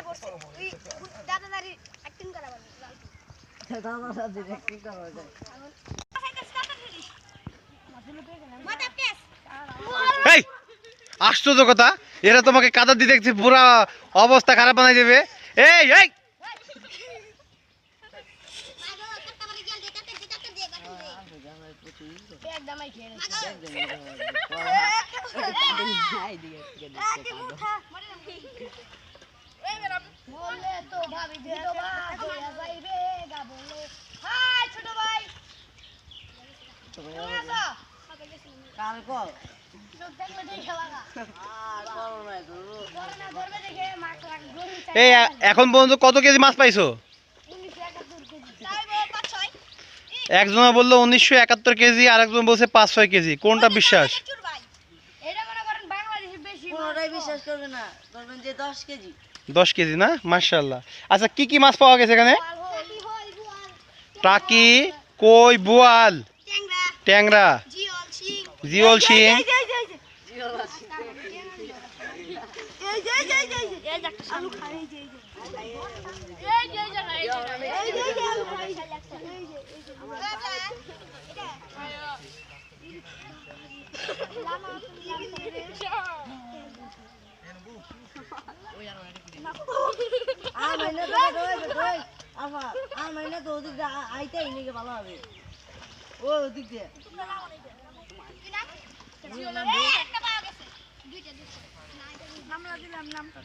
করছে তুই দাদা দাদি অ্যাক্টিং করা বলবি এই আশ্চর্য কথা এরা তোমাকে কাদা দিয়ে দেখছি পুরা অবস্থা খারাপ বানাই দেবে। এই এই! বললে এই এখন পর্যন্ত কত কেজি মাছ পাইছো? একজন বলল উনিশশো একাত্তর কেজি আর একজন বলছে পাঁচ ছয় কেজি। কোনটা বিশ্বাস? চুর ভাই। এটা মনে করেন বাংলাদেশে বেশি কোনোটাই বিশ্বাস করবে না। বলবেন যে দশ কেজি। দশ কেজি না মার্শাল্লাহ আচ্ছা কি কি মাছ পাওয়া গেছে এখানে টাকি কই বোয়াল ট্যাংরা জিওল শিং জিওল আফা মাইনে তো ওদিক দিয়ে আ- নাকি ভালো হবে। ও ওদিক দিয়ে। একটা পাওয়া গেছে। দুইটা দুইটা। নামলা দিলাম নামটা